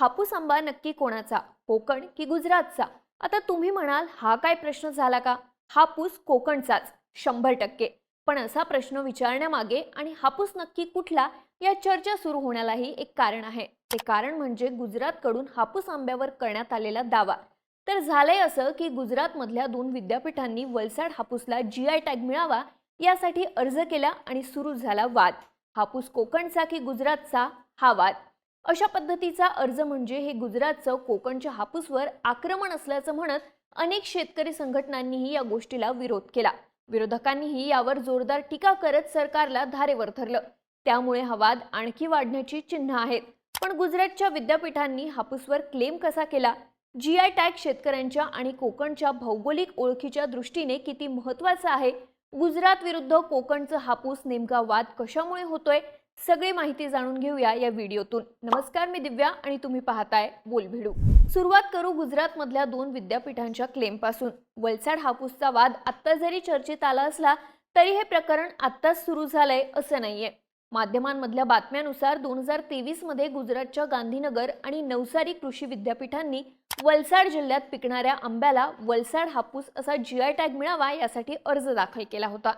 हापूस आंबा नक्की कोणाचा कोकण की गुजरातचा? आता तुम्ही म्हणाल हा काय प्रश्न झाला का? हापूस कोकणचाच शंभर टक्के. पण असा प्रश्न विचारण्यामागे आणि हापूस नक्की कुठला या चर्चा सुरू होण्यालाही एक कारण आहे. ते कारण म्हणजे गुजरातकडून हापूस आंब्यावर करण्यात आलेला दावा. तर झालंय असं की गुजरातमधल्या दोन विद्यापीठांनी वलसाड हापूसला जी आय टॅग मिळावा यासाठी अर्ज केला आणि सुरू झाला वाद. हापूस कोकणचा की गुजरातचा हा वाद. अशा पद्धतीचा अर्ज म्हणजे हे गुजरातचं कोकणच्या हापूसवर आक्रमण असल्याचं म्हणत अनेक शेतकरी संघटनांनीही या गोष्टीला विरोध केला. विरोधकांनीही यावर जोरदार टीका करत सरकारला धारेवर धरलं. त्यामुळे हा वाद आणखी वाढण्याची चिन्ह आहेत. पण गुजरातच्या विद्यापीठांनी हापूसवर क्लेम कसा केला? जी आय टॅग शेतकऱ्यांच्या आणि कोकणच्या भौगोलिक ओळखीच्या दृष्टीने किती महत्त्वाचा आहे? गुजरात विरुद्ध कोकणचं हापूस नेमका वाद कशामुळे होतोय? सगळी माहिती जाणून घेऊया या व्हिडिओतून. नमस्कार मी दिव्या आणि तुम्ही पाहताय बोलभिडू. सुरुवात करू गुजरातमधल्या दोन विद्यापीठांच्या क्लेमपासून. वलसाड हापूसचा वाद आत्ता जरी चर्चेत आला असला तरी हे प्रकरण आत्ताच सुरू झालंय असं नाहीये. माध्यमांमधल्या बातम्यानुसार दोन हजार तेवीसमध्ये गुजरातच्या गांधीनगर आणि नवसारी कृषी विद्यापीठांनी वलसाड जिल्ह्यात पिकणाऱ्या आंब्याला वलसाड हापूस असा जी आय टॅग मिळावा यासाठी अर्ज दाखल केला होता.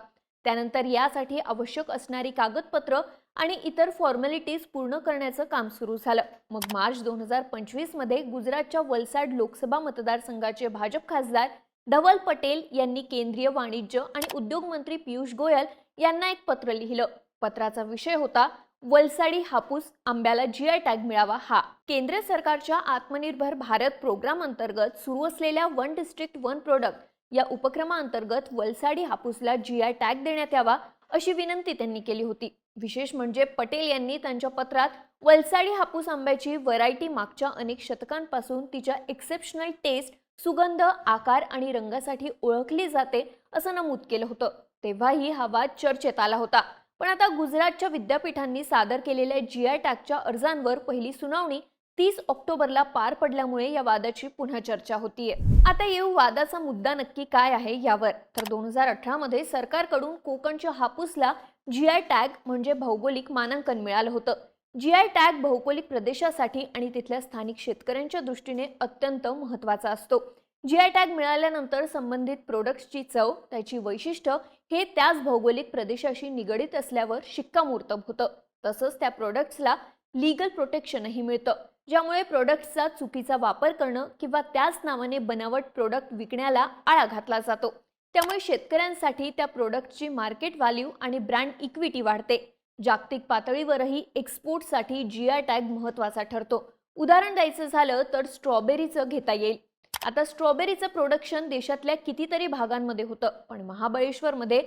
त्यानंतर यासाठी आवश्यक असणारी कागदपत्र आणि इतर फॉर्मॅलिटीज पूर्ण करण्याचं काम सुरू झालं. मग मार्च दोन हजार पंचवीसमध्ये गुजरातच्या वलसाड लोकसभा मतदारसंघाचे भाजप खासदार धवल पटेल यांनी केंद्रीय वाणिज्य आणि उद्योग मंत्री पियुष गोयल यांना एक पत्र लिहिलं. पत्राचा विषय होता वलसाडी हापूस आंब्याला जी आय टॅग मिळावा हा. केंद्र सरकारच्या आत्मनिर्भर भारत प्रोग्राम अंतर्गत सुरू असलेल्या वन डिस्ट्रिक्ट वन प्रोडक्ट या उपक्रमाअंतर्गत वलसाडी हापूसला जी आय टॅग देण्यात यावा अशी विनंती त्यांनी केली होती. विशेष म्हणजे पटेल यांनी त्यांच्या पत्रात वलसाडी हापूस आंब्याची व्हरायटी मागच्या अनेक शतकांपासून तिच्या एक्सेप्शनल टेस्ट सुगंध आकार आणि रंगासाठी ओळखली जाते असं नमूद केलं होतं. तेव्हाही हा वाद चर्चेत आला होता. पण आता गुजरातच्या विद्यापीठांनी सादर केलेल्या जी आय टॅगच्या अर्जांवर पहिली सुनावणी तीस ऑक्टोबरला पार पडल्यामुळे या वादाची पुन्हा चर्चा होतीये. आता येऊ वादाचा मुद्दा नक्की काय आहे यावर? तर दोन हजार अठरा मध्ये सरकारकडून कोकणच्या हापूसला जी आय टॅग म्हणजे भौगोलिक मानांकन मिळालं होतं. जी आय टॅग भौगोलिक प्रदेशासाठी आणि तिथल्या स्थानिक शेतकऱ्यांच्या दृष्टीने अत्यंत महत्त्वाचा असतो. जी आय टॅग मिळाल्यानंतर संबंधित प्रोडक्ट्सची चव त्याची वैशिष्ट्य हे त्याच भौगोलिक प्रदेशाशी निगडीत असल्यावर शिक्कामोर्तब होतं. तसंच त्या प्रोडक्ट्सला लीगल प्रोटेक्शनही मिळतं ज्यामुळे प्रोडक्ट्सचा चुकीचा वापर करणं किंवा त्याच नावाने बनावट प्रोडक्ट विकण्याला आळा घातला जातो. त्यामुळे शेतकऱ्यांसाठी त्या प्रोडक्टची मार्केट व्हॅल्यू आणि ब्रँड इक्विटी वाढते. जागतिक पातळीवरही एक्सपोर्टसाठी जी आय टॅग महत्त्वाचा ठरतो. उदाहरण द्यायचं झालं तर स्ट्रॉबेरीचं घेता येईल. आता स्ट्रॉबेरीचं प्रोडक्शन देशातल्या कितीतरी भागांमध्ये होतं पण महाबळेश्वरमध्ये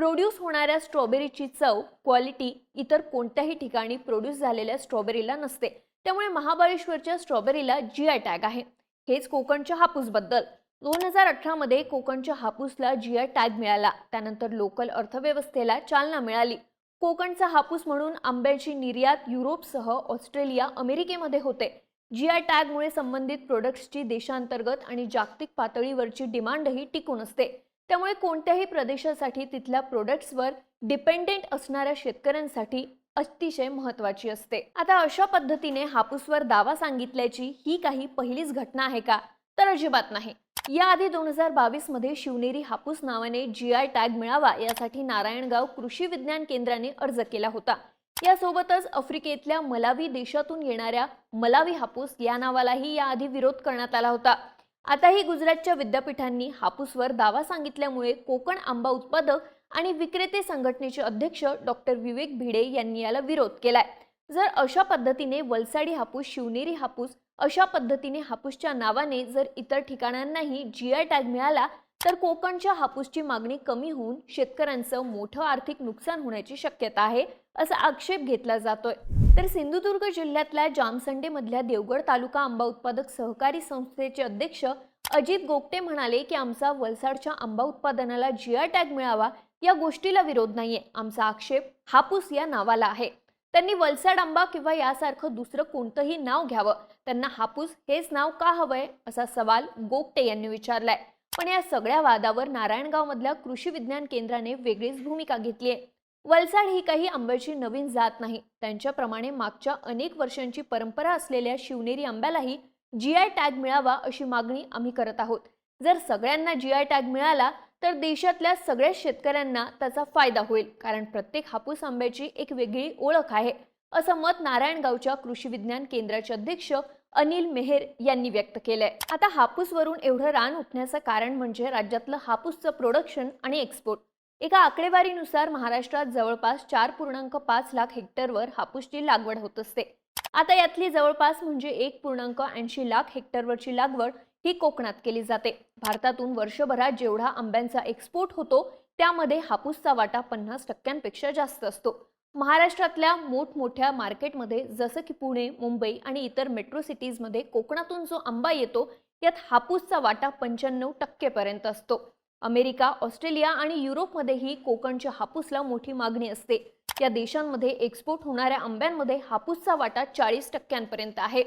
प्रोड्यूस होणाऱ्या स्ट्रॉबेरीची चव क्वालिटी इतर कोणत्याही ठिकाणी प्रोड्यूस झालेल्या स्ट्रॉबेरीला नसते. त्यामुळे महाबळेश्वरच्या स्ट्रॉबेरीला जी आय टॅग आहे. हेच कोकणच्या हापूसबद्दल. दोन हजार अठरामध्ये कोकणच्या हापूसला जी आय टॅग मिळाला. त्यानंतर लोकल अर्थव्यवस्थेला चालना मिळाली. कोकणचा हापूस म्हणून आंब्याची निर्यात युरोपसह ऑस्ट्रेलिया अमेरिकेमध्ये होते. जी आय टॅगमुळे संबंधित प्रोडक्ट्सची देशांतर्गत आणि जागतिक पातळीवरची डिमांडही टिकून असते. त्यामुळे कोणत्याही प्रदेशासाठी तिथल्या प्रोडक्ट्सवर डिपेंडेंट असणाऱ्या शेतकऱ्यांसाठी अतिशय महत्वाची असते. आता अशा पद्धतीने हापूसवर दावा सांगितल्याची ही काही पहिलीच घटना आहे का? तर अजिबात नाही. याआधी दोन हजार बावीसमध्ये शिवनेरी हापूस नावाने जी आय टॅग मिळावा यासाठी नारायणगाव कृषी विज्ञान केंद्राने अर्ज केला होता. यासोबतच आफ्रिकेतल्या मलावी देशातून येणाऱ्या मलावी हापूस या नावालाही याआधी विरोध करण्यात आला होता. आताही गुजरातच्या विद्यापीठांनी हापूसवर दावा सांगितल्यामुळे कोकण आंबा उत्पादक आणि विक्रेते संघटनेचे अध्यक्ष डॉक्टर विवेक भिडे यांनी याला विरोध केलाय. जर अशा पद्धतीने वलसाडी हापूस शिवनेरी हापूस अशा पद्धतीने हापूसच्या नावाने जर इतर ठिकाणांनाही जी आय टॅग मिळाला तर कोकणच्या हापूसची मागणी कमी होऊन शेतकऱ्यांचं मोठं आर्थिक नुकसान होण्याची शक्यता आहे असा आक्षेप घेतला जातोय. तर सिंधुदुर्ग जिल्ह्यातल्या जामसंडेमधल्या देवगड तालुका आंबा उत्पादक सहकारी संस्थेचे अध्यक्ष अजित गोगटे म्हणाले की आमचा वलसाडच्या आंबा उत्पादनाला जीआय टॅग मिळावा या गोष्टीला विरोध नाहीये. आमचा आक्षेप हापूस या नावाला आहे. त्यांनी वलसाड आंबा किंवा यासारखं दुसरं कोणतंही नाव घ्यावं. त्यांना हापूस हेच नाव का हवंय? असा सवाल गोगटे यांनी विचारलाय. पण या सगळ्या वादावर नारायणगावमधल्या कृषी विज्ञान केंद्राने वेगळीच भूमिका घेतली आहे. वलसाड ही काही आंब्याची नवीन जात नाही. त्यांच्याप्रमाणे मागच्या अनेक वर्षांची परंपरा असलेल्या शिवनेरी आंब्यालाही जी आय टॅग मिळावा अशी मागणी आम्ही करत आहोत. जर सगळ्यांना जी आय टॅग मिळाला तर देशातल्या सगळ्या शेतकऱ्यांना त्याचा फायदा होईल कारण प्रत्येक हापूस आंब्याची एक वेगळी ओळख आहे असं मत नारायणगावच्या कृषी विज्ञान केंद्राचे अध्यक्ष अनिल मेहेर यांनी व्यक्त केलंय. आता हापूसवरून एवढं रान उठण्याचं कारण म्हणजे राज्यातलं हापूसचं प्रोडक्शन आणि एक्सपोर्ट एका आकडेवारीनुसार महाराष्ट्रात जवळपास चार पूर्णांक पाच लाख हेक्टरवर हापूसची लागवड होत असते. आता यातली जवळपास म्हणजे एक पूर्णांक ऐंशी लाख हेक्टरवरची लागवड ही कोकणात केली जाते. भारतातून वर्षभरात जेवढा आंब्यांचा एक्सपोर्ट होतो त्यामध्ये हापूसचा वाटा पन्नास टक्क्यांपेक्षा जास्त असतो. महाराष्ट्रातल्या मोठमोठ्या मार्केटमध्ये जसं की पुणे मुंबई आणि इतर मेट्रो सिटीजमध्ये कोकणातून जो आंबा येतो यात हापूसचा वाटा पंच्याण्णव टक्केपर्यंत असतो. अमेरिका ऑस्ट्रेलिया आणि युरोपमध्येही कोकणच्या हापूसला मोठी मागणी असते. या देशांमध्ये एक्सपोर्ट होणाऱ्या आंब्यांमध्ये हापूसचा वाटा चाळीस टक्क्यांपर्यंत आहे.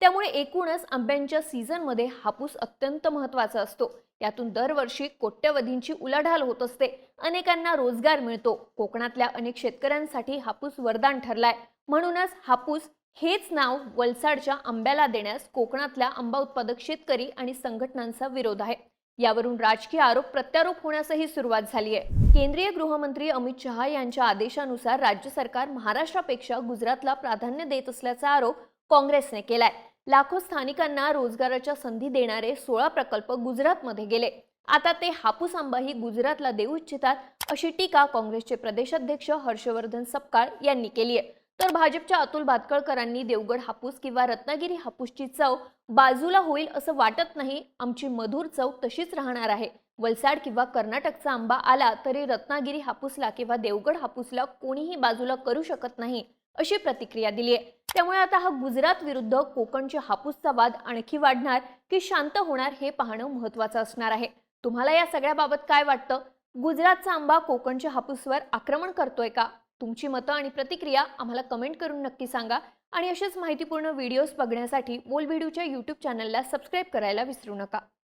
त्यामुळे एकूणच आंब्यांच्या सीझनमध्ये हापूस अत्यंत महत्त्वाचा असतो. यातून दरवर्षी कोट्यवधींची उलाढाल होत असते. अनेकांना रोजगार मिळतो. कोकणातल्या अनेक शेतकऱ्यांसाठी हापूस वरदान ठरलाय. म्हणूनच हापूस हेच नाव वलसाडच्या आंब्याला देण्यास कोकणातल्या आंबा उत्पादक शेतकरी आणि संघटनांचा विरोध आहे. यावरून राजकीय आरोप प्रत्यारोप होण्यासही सुरुवात झाली आहे. केंद्रीय गृहमंत्री अमित शहा यांच्या आदेशानुसार राज्य सरकार महाराष्ट्रापेक्षा गुजरातला प्राधान्य देत असल्याचा आरोप काँग्रेसने केलाय. लाखो स्थानिकांना रोजगाराच्या संधी देणारे सोळा प्रकल्प गुजरातमध्ये गेले. आता ते हापूस आंबाही गुजरातला देऊ इच्छितात अशी टीका काँग्रेसचे प्रदेशाध्यक्ष हर्षवर्धन सपकाळ यांनी केली आहे. तर भाजपच्या अतुल भातकळकरांनी देवगड हापूस किंवा रत्नागिरी हापूसची चव बाजूला होईल असं वाटत नाही आमची मधुर चव तशीच राहणार आहे. वलसाड किंवा कर्नाटकचा आंबा आला तरी रत्नागिरी हापूसला किंवा देवगड हापूसला कोणीही बाजूला करू शकत नाही. अशी प्रतिक्रिया दिली आहे त्यामुळे आता हा गुजरात विरुद्ध कोकणच्या हापूसचा वाद आणखी वाढणार की शांत होणार हे पाहणं महत्वाचं असणार आहे. तुम्हाला या सगळ्याबाबत काय वाटतं? गुजरातचा आंबा कोकणच्या हापूसवर आक्रमण करतोय का? तुमची मतं आणि प्रतिक्रिया आम्हाला कमेंट करून नक्की सांगा आणि असेच माहितीपूर्ण व्हिडिओज बघण्यासाठी मोल व्हिडिओच्या यूट्यूब चॅनलला सबस्क्राईब करायला विसरू नका.